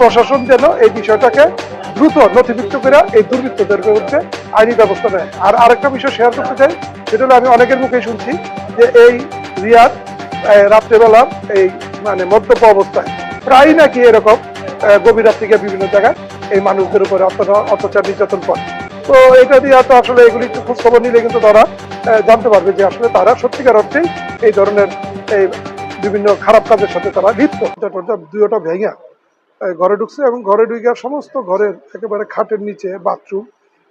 প্রশাসন যেন এই বিষয়টাকে দ্রুত নথিভুক্ত করে এই দুর্বৃত্তদের বিরুদ্ধে আইনি ব্যবস্থা নেয়। আর আরেকটা বিষয় শেয়ার করতে চাই, সেটা হলো আমি অনেকের মুখে শুনছি যে এই রিয়াদ রাত্রেবেলা এই মানে মদ্যপ অবস্থায় প্রায় নাকি এরকম গভীর রাত থেকে বিভিন্ন জায়গায় এই মানুষদের উপরে অত্যাচার নির্যাতন করে। তো এটা দিয়ে তো আসলে এগুলি একটু খোঁজখবর নিলে কিন্তু তারা জানতে পারবে যে আসলে তারা সত্যিকার অর্থেই এই ধরনের, এই বিভিন্ন খারাপ কাজের সাথে তারা লিপ্ত। দুইটা ভেঙা ঘরে ঢুকছে এবং ঘরে ঢুকে সমস্ত ঘরের একেবারে খাটের নিচে, বাথরুম,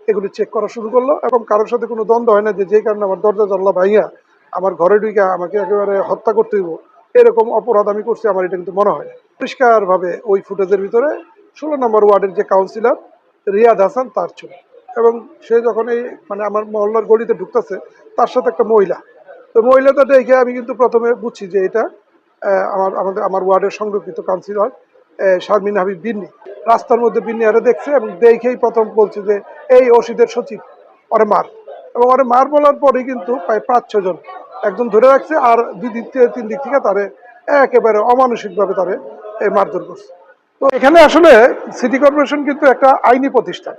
এগুলি চেক করা শুরু করল এবং কারোর সাথে কোনো দ্বন্দ্ব হয় না যে যে কারণে আমার দরজা, জানলা ভাইয়া আমার ঘরে ঢুকে আমাকে একেবারে হত্যা করতে হইব। এরকম অপরাধ আমি করছি, আমার এটা কিন্তু মনে হয়। পরিষ্কারভাবে ওই ফুটেজের ভিতরে ষোলো নম্বর ওয়ার্ডের যে কাউন্সিলর রিয়াদ হাসান, তার ছবি। এবং সে যখন এই মানে আমার মহল্লার গলিতে ঢুকতেছে, তার সাথে একটা মহিলা। তো মহিলাটা দেখে আমি কিন্তু প্রথমে বুঝছি যে এটা আমার, আমাদের, আমার ওয়ার্ডের সংরক্ষিত কাউন্সিলর শারমিন হাবিব বিন্নি। রাস্তার মধ্যে বিন্নি আরে দেখছে এবং দেখেই প্রথম বলছে যে, এই ওষুধের সচিব, ওরে মার। এবং ওরে মার বলার পরে কিন্তু প্রায় পাঁচ ছজন একজন ধরে রাখছে আর দুই দিক থেকে, তিন দিক থেকে তারে একেবারে অমানসিকভাবে তারে এই মারধর করছে। তো এখানে আসলে সিটি কর্পোরেশন কিন্তু একটা আইনি প্রতিষ্ঠান।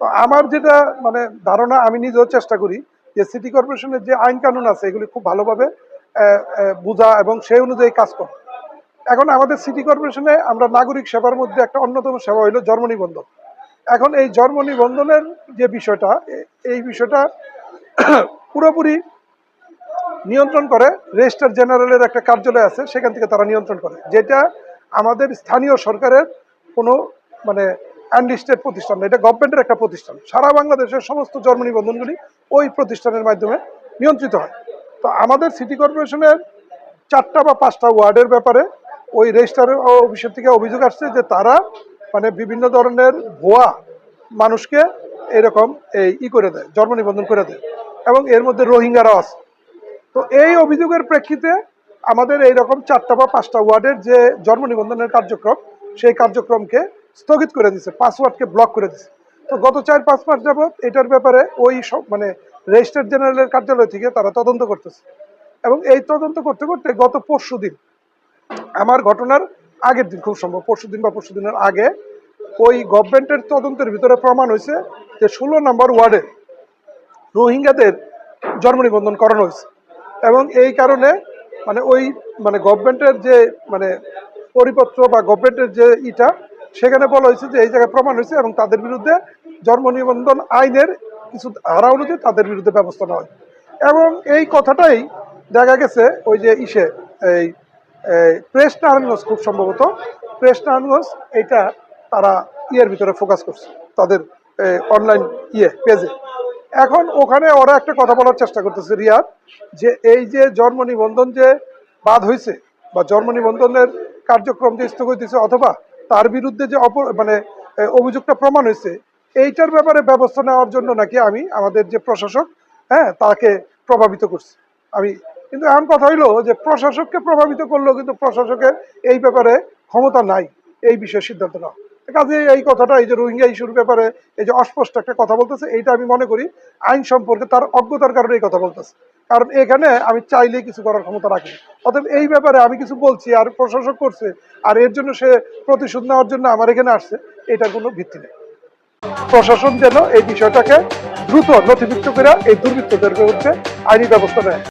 তো আমার যেটা মানে ধারণা, আমি নিজেও চেষ্টা করি যে সিটি কর্পোরেশনের যে আইন কানুন আছে, এগুলি খুব ভালোভাবে বোঝা এবং সেই অনুযায়ী কাজ করা। এখন আমাদের সিটি কর্পোরেশনে আমরা নাগরিক সেবার মধ্যে একটা অন্যতম সেবা হইল জন্ম নিবন্ধন। এখন এই জন্ম নিবন্ধনের যে বিষয়টা এই বিষয়টা পুরোপুরি নিয়ন্ত্রণ করে রেজিস্ট্রার জেনারেলের একটা কার্যালয় আছে, সেখান থেকে তারা নিয়ন্ত্রণ করে, যেটা আমাদের স্থানীয় সরকারের কোনো মানে আনলিস্টেড প্রতিষ্ঠান এটা গভর্নমেন্টের একটা প্রতিষ্ঠান। সারা বাংলাদেশের সমস্ত জন্ম নিবন্ধনগুলি ওই প্রতিষ্ঠানের মাধ্যমে নিয়ন্ত্রিত হয়। তো আমাদের সিটি কর্পোরেশনের চারটা বা পাঁচটা ওয়ার্ডের ব্যাপারে ওই রেজিস্ট্রারের অফিসের থেকে অভিযোগ আসছে যে তারা মানে বিভিন্ন ধরনের ভুয়া মানুষকে এরকম এই ই করে দেয়, জন্ম নিবন্ধন করে দেয় এবং এর মধ্যে রোহিঙ্গারাও আছে। তো এই অভিযোগের প্রেক্ষিতে আমাদের এই রকম চারটা বা পাঁচটা ওয়ার্ডের যে জন্ম নিবন্ধনের কার্যক্রম, সেই কার্যক্রমকে স্থগিত করে দিছে পাসওয়ার্ডকে ব্লক করে দিছে তো গত চার, পাঁচ মাস যাবৎ এটার ব্যাপারে ওই সব মানে রেজিস্ট্রার জেনারেলের কার্যালয় থেকে তারা তদন্ত করতেছে এবং এই তদন্ত করতে করতে গত পরশু দিন আমার ঘটনার আগের দিন, খুব সম্ভব, পরশু দিন বা পরশু দিনের আগে, ওই গভর্নমেন্টের তদন্তের ভিতরে প্রমাণ হয়েছে যে ষোলো নম্বর ওয়ার্ডে রোহিঙ্গাদের জন্ম নিবন্ধন করানো হয়েছে। এবং এই কারণে মানে ওই মানে গভর্নমেন্টের যে মানে পরিপত্র বা গভর্নমেন্টের যে ইটা, সেখানে বলা হয়েছে যে এই জায়গায় প্রমাণ হয়েছে এবং তাদের বিরুদ্ধে জন্ম নিবন্ধন আইনের কিছু ধারা অনুযায়ী তাদের বিরুদ্ধে ব্যবস্থা নেওয়া হয়। এবং এই কথাটাই দেখা গেছে ওই যে ইসে, এই প্রেস নারায়ণগঞ্জ খুব সম্ভবত। প্রেস নারায়ণগঞ্জ এইটা তারা ইয়ের ভিতরে ফোকাস করছে, তাদের অনলাইন ইয়ে পেজে এখন ওখানে ওরা একটা কথা বলার চেষ্টা করতেছে, রিয়াদ, যে এই যে জন্ম নিবন্ধন যে বাদ হয়েছে বা জন্ম নিবন্ধনের কার্যক্রম যে স্থগিত অথবা তার বিরুদ্ধে যে অপ মানে অভিযোগটা প্রমাণ হয়েছে এইটার ব্যাপারে ব্যবস্থা নেওয়ার জন্য নাকি আমি, আমাদের যে প্রশাসক হ্যাঁ তাকে প্রভাবিত করছি। আমি কিন্তু এমন কথা হইল যে প্রশাসককে প্রভাবিত করলেও কিন্তু প্রশাসকের এই ব্যাপারে ক্ষমতা নাই। এই বিষয়ে সিদ্ধান্ত নেওয়া কাজে এই কথাটা, এই যে রোহিঙ্গা ইস্যুর ব্যাপারে এই যে অস্পষ্ট একটা কথা বলতেছে, এইটা আমি মনে করি আইন সম্পর্কে তার অজ্ঞতার কারণে এই কথা বলতেছে। কারণ এখানে আমি চাইলে কিছু করার ক্ষমতা রাখি। অতএব এই ব্যাপারে আমি কিছু বলছি আর প্রশাসক করছে, আর এর জন্য সে প্রতিশোধ নেওয়ার জন্য আমার এখানে আসছে, এটার কোনো ভিত্তি নেই। প্রশাসন যেন এই বিষয়টাকে দ্রুত নথিভুক্ত করে এই দুর্বৃত্তদের বিরুদ্ধে আইনি ব্যবস্থা নেয়।